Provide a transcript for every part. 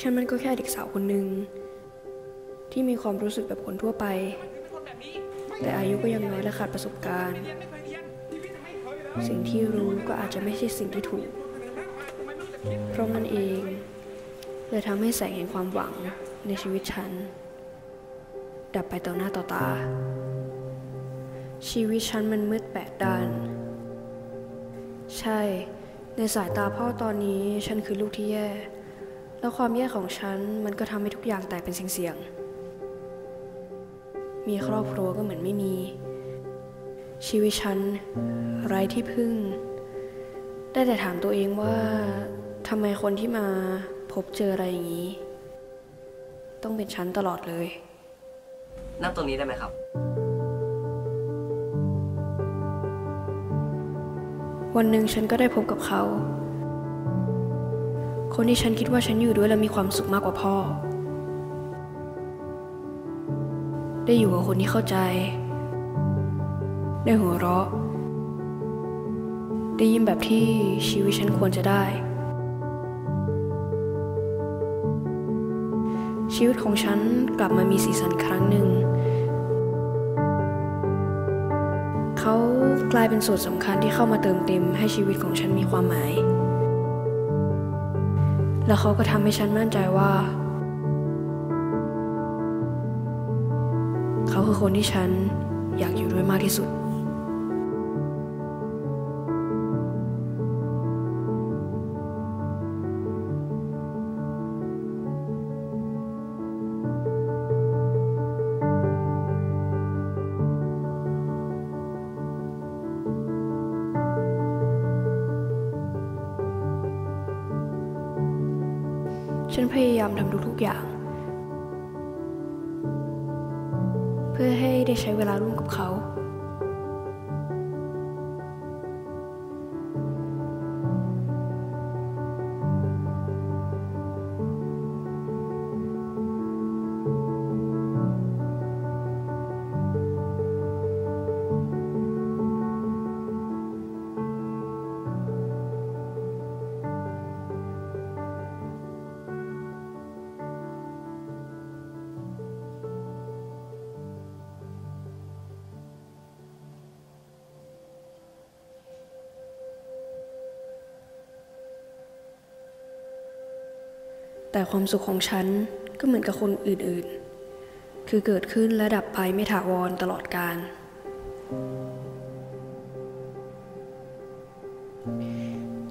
ฉันมันก็แค่เด็กสาวคนหนึ่งที่มีความรู้สึกแบบคนทั่วไป แต่อายุก็ยังน้อยและขาดประสบการณ์ สิ่งที่รู้ก็อาจจะไม่ใช่สิ่งที่ถูก เพราะมันเองเลยทำให้แสงแห่งความหวังในชีวิตฉัน ดับไปต่อหน้าต่อตา ชีวิตฉันมันมืดแปดด้าน ใช่ ในสายตาพ่อตอนนี้ฉันคือลูกที่แย่ แล้วความแย่ของฉันมันก็ทำให้ทุกอย่างแตกเป็นเสียงๆ มีครอบครัวก็เหมือนไม่มี ชีวิตฉันไร้ที่พึ่ง ได้แต่ถามตัวเองว่าทำไมคนที่มาพบเจออะไรอย่างนี้ ต้องเป็นฉันตลอดเลย นั่งตรงนี้ได้ไหมครับ วันหนึ่งฉันก็ได้พบกับเขา คนที่ฉันคิดว่าฉันอยู่ด้วยแล้วมีความสุขมากกว่าพ่อ ได้อยู่กับคนที่เข้าใจ ได้หัวเราะ ได้ยิ้มแบบที่ชีวิตฉันควรจะได้ ชีวิตของฉันกลับมามีสีสันครั้งหนึ่ง เขากลายเป็นส่วนสำคัญที่เข้ามาเติมเต็มให้ชีวิตของฉันมีความหมาย แล้วเขาก็ทำให้ฉันมั่นใจว่า เขาคือคนที่ฉันอยากอยู่ด้วยมากที่สุด ฉันพยายามทำทุกๆอย่าง เพื่อให้ได้ใช้เวลาร่วมกับเขา แต่ความสุขของฉันก็เหมือนกับคนอื่นๆ คือเกิดขึ้นและดับไปไม่ถาวรตลอดกาล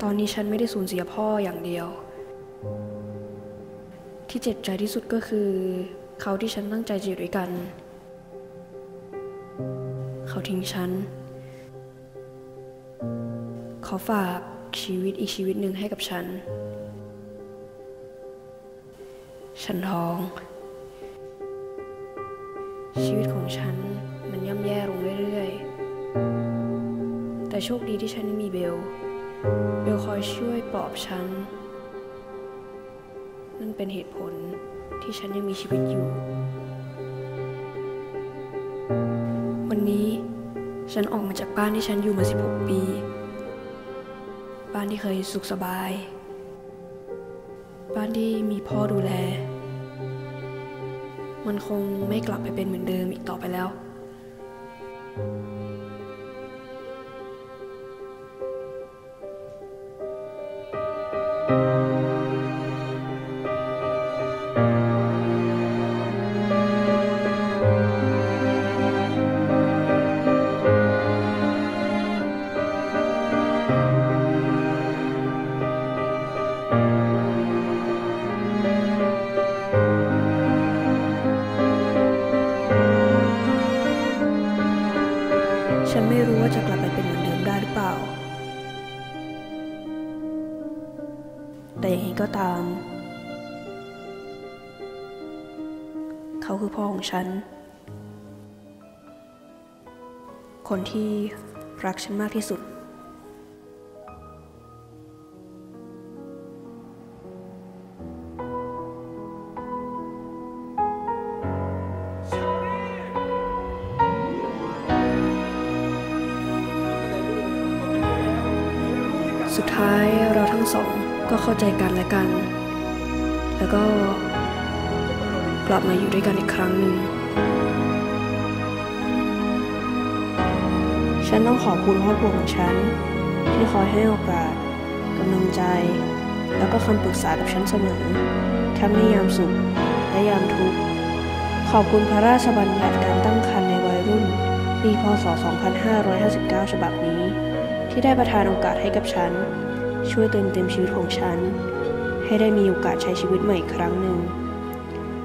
ตอนนี้ฉันไม่ได้สูญเสียพ่ออย่างเดียว ที่เจ็บใจที่สุดก็คือ เขาที่ฉันตั้งใจจะอยู่ด้วยกัน เขาทิ้งฉัน เขาฝากชีวิตอีกชีวิตหนึ่งให้กับฉัน ฉันท้อง ชีวิตของฉันมันย่ำแย่ลงเรื่อยๆ แต่โชคดีที่ฉันมีเบล เบลคอยช่วยปลอบฉัน นั่นเป็นเหตุผลที่ฉันยังมีชีวิตอยู่ วันนี้ฉันออกมาจากบ้านที่ฉันอยู่มา 16 ปี บ้านที่เคยสุขสบาย บ้านที่มีพ่อดูแล มันคงไม่กลับไปเป็นเหมือนเดิมอีกต่อไปแล้ว ฉันไม่รู้ว่าจะกลับไปเป็นเหมือนเดิมได้หรือเปล่า แต่อย่างนี้ก็ตาม เขาคือพ่อของฉัน คนที่รักฉันมากที่สุด สุดท้ายเราทั้งสองก็เข้าใจกันและกัน แล้วก็กลับมาอยู่ด้วยกันอีกครั้งหนึ่ง ฉันต้องขอบคุณครอบครัวของฉัน ที่คอยให้โอกาสกำลังใจ แล้วก็คำปรึกษากับฉันเสมอ ทั้งในยามสุขและยามทุกข์ ขอบคุณพระราชบัญญัติการตั้งครรภ์ในวัยรุ่น ปี พศ 2559 ฉบับนี้ ที่ได้ประทานโอกาสให้กับฉัน ช่วยเติมเต็มชีวิตของฉัน ให้ได้มีโอกาสใช้ชีวิตใหม่อีกครั้งหนึ่ง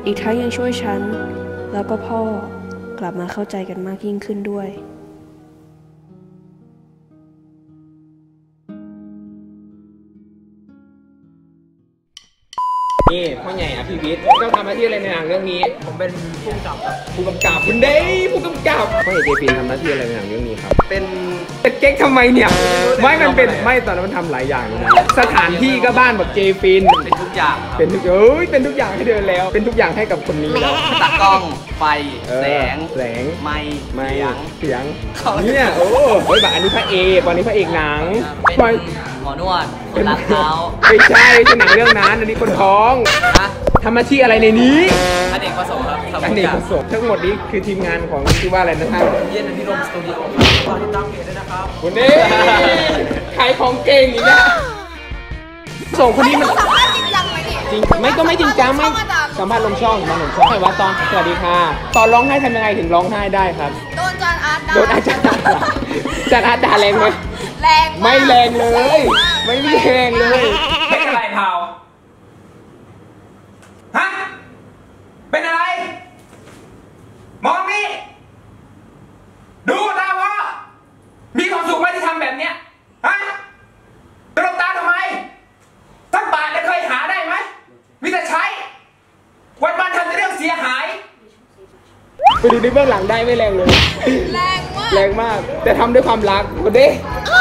อีกทั้งยังช่วยฉัน แล้วก็พ่อกลับมาเข้าใจกันมากยิ่งขึ้นด้วย นี่พ่อใหญ่อภิวิทย์เจ้าทำหน้าที่อะไรในหนังเรื่องนี้ ผมเป็นผู้กำกับครับผู้กำกับคุณเด้ผู้กำกับพ่อใหญ่เจฟินทำหน้าที่อะไรในหนังเรื่องนี้ครับ เป็นเป็นเก๊กทำไมเนี่ย ไม่มันเป็นไม่ตอนนั้นมันทำหลายอย่างเลยนะสถานที่ก็บ้านแบบเจฟินเป็นทุกอย่างครับเป็นทุกเอ้ยเป็นทุกอย่างให้เดินแล้ว เป็นทุกอย่างให้กับคนนี้แล้วตากล้องไฟเออแสงแสงไม้ไม่เสียงเสียงเขาเนี่ยโอ้เฮ้ยแบบอันนี้พระเอกวันนี้พระเอกหนังเป็นไม่หมอนวดคนล้างเท้าไม่ใช่ไม่ใช่หนังเรื่องนั้นอันนี้คนท้องฮะทำหน้าที่อะไรในนี้อเนกประสงค์ครับทำอันทุกนี้อย่างผสมทั้งหมดนี้คือทีมงานของชื่อว่าอะไรนะท่านเย็นพิรมสตูดิโอฝากติดตามเพจด้วยนะครับคนนี้ขายของเก่งอีกแล้วส่งคนนี้มันสัมภาษณ์จริงจังไหมนี่จริงไม่ก็ไม่จริงจังไม่เข้าาจากสัมภาษณ์ลงช่องสัมภาษณ์ลงช่องใช่ว่าตอนสวัสดีค่ะ ตอนร้องไห้ทำยังไงถึงร้องไห้ได้ครับ โดนจานอาร์ตด่าโดนอาจารย์ด่าอาจารย์อาร์ตด่าแรงไหม แรงากไม่แรงเลย ไม่มีแรงเลย เป็นอะไรเผาฮะ เป็นอะไร มองนี่ ดูตาวะมีความสุขไหมที่ทำแบบเนี้ย ฮะตลบตาทำไมทั้งบาทจะเคยหาได้ไหม มีแต่ใช้ วันวันๆทำแต่เรื่องเสียหาย ไปดูในเบื้องหลังได้ไม่แรงเลย แรงมาก แรงมาก แต่ทำด้วยความรักคนนี้อั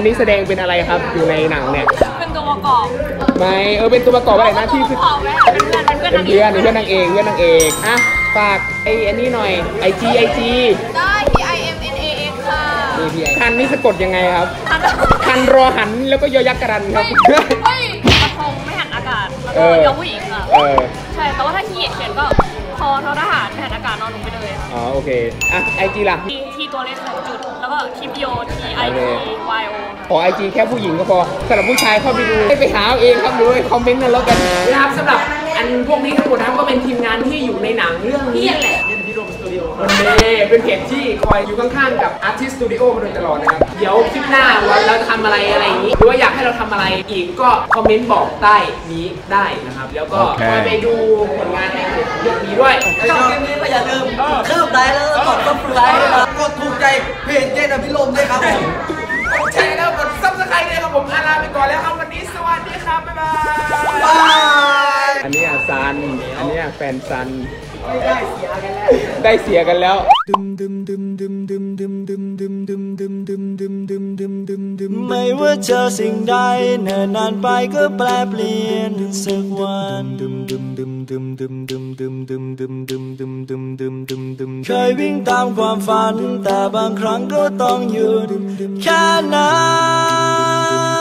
นนี้แสดงเป็นอะไรครับอยู่ในหนังเนี่ยเป็นตัวประกอบไม่เออเป็นตัวประกอบอะไรนะที่ตัวประกอบแม่เป็นเพื่อนเป็นเพื่อนเป็นเพื่อนเป็นเพื่อนนางเอกเพื่อนนางเอกอะฝากไอ้อันนี้หน่อยไอจีไอจีได้ P I M N A X ค่ะนี่พี่คันนี่สะกดยังไงครับคันรอหันแล้วก็ยอยักษ์กระดันครับเฮ้ยกระทงไม่หันอากาศแล้วเอก็อยอผู้หญิงอะเออใช่แต่ว่าถ้าขี้เกียจเขียนก็พอทอทหารไม่หันอากาศนอนลงไปเลยค่ะอ๋อโอเคอะไอจีล่ะทีทีตัวเลขสองจุด แล้วก็ทีพีโอทีไอโอเคพีวายโอขอไอจีแค่ผู้หญิงก็พอสำหรับผู้ชายเข้าไปดูให้ไปหาเอาเองครับหรือไปคอมเมนต์กันแล้วกันนะครับสำหรับอันพวกนี้ทั้งหมดนะครับก็เป็นทีมงานที่อยู่ในหนังเรื่องนี้แหละ เย็นพิรมสตูดิโอวันนี้เป็นเพจที่คอยอยู่ข้างๆกับ Artist Studio มาโดยตลอดนะครับ เดี๋ยวคลิปหน้าวันเราจะทำอะไรอะไรอย่างนี้ หรือว่าอยากให้เราทำอะไรอีกก็คอมเมนต์บอกใต้นี้ได้นะครับ แล้วก็คอยไปดูผลงานในเพจเรื่องนี้ด้วยถ้าชอบคลิปนี้ก็อย่าลืมคืบไลค์แล้วก็กดซับสไครต์นะครับกดถูกใจเพจเย็นพิรมด้วยครับผม กดแชร์แล้วกดซับสไครต์ด้วยครับผมอาลาไปก่อนแล้วครับวันนี้สวัสดีครับ บ๊ายบาย บาย อันนี้อะซัน อันนี้อะแฟนซัน ได้เสียกันแล้วไม่ว่าเจอสิ่งใดเนิ่นนานไปก็แปลเปลี่ยนสักวันเคยวิ่งตามความฝัน แต่บางครั้งก็ต้องหยุดแค่นั้น